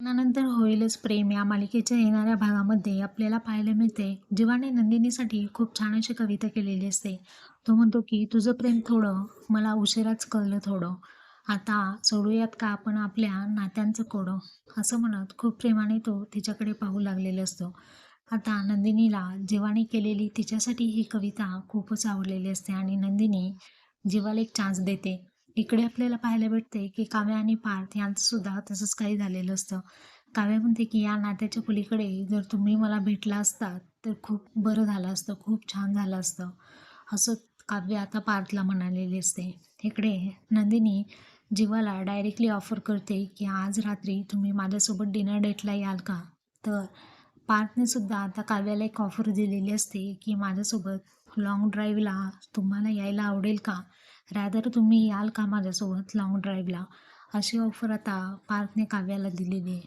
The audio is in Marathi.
लग्नानंतर होईलच प्रेम या मालिकेच्या येणाऱ्या भागामध्ये आपल्याला पाहायला मिळते. जीवाने नंदिनीसाठी खूप छान अशी कविता केलेली असते. तो म्हणतो की तुझं प्रेम थोडं मला उशिराच कळलं थोडं. आता सोडूयात का आपण आपल्या नात्यांचं कोडं? असं म्हणत खूप प्रेमाने तो तिच्याकडे पाहू लागलेला असतो. आता नंदिनीला जीवाने केलेली तिच्यासाठी ही कविता खूपच आवडलेली असते आणि नंदिनी जीवाला एक चान्स देते. इकडे आपल्याला पाहायला भेटते की काव्या आणि पार्थ यांचं सुद्धा तसंच काही झालेलं असतं. काव्या म्हणते की या नात्याच्या पलीकडे जर तुम्ही मला भेटला असता तर खूप बरं झालं असतं खूप छान झालं असतं. असं काव्य आता पार्थला म्हणालेली असते. इकडे नंदिनी जीवाला डायरेक्टली ऑफर करते की आज रात्री तुम्ही माझ्यासोबत डिनर डेटला याल का? तर पार्थने सुद्धा आता काव्याला एक ऑफर दिलेली असते की माझ्यासोबत लॉंग ड्राईव्हला तुम्हाला यायला आवडेल का? रॅदर तुम्ही याल का माझ्यासोबत लॉंग ड्राईव्हला अशी ऑफर आता पार्थने काव्याला दिलेली आहे.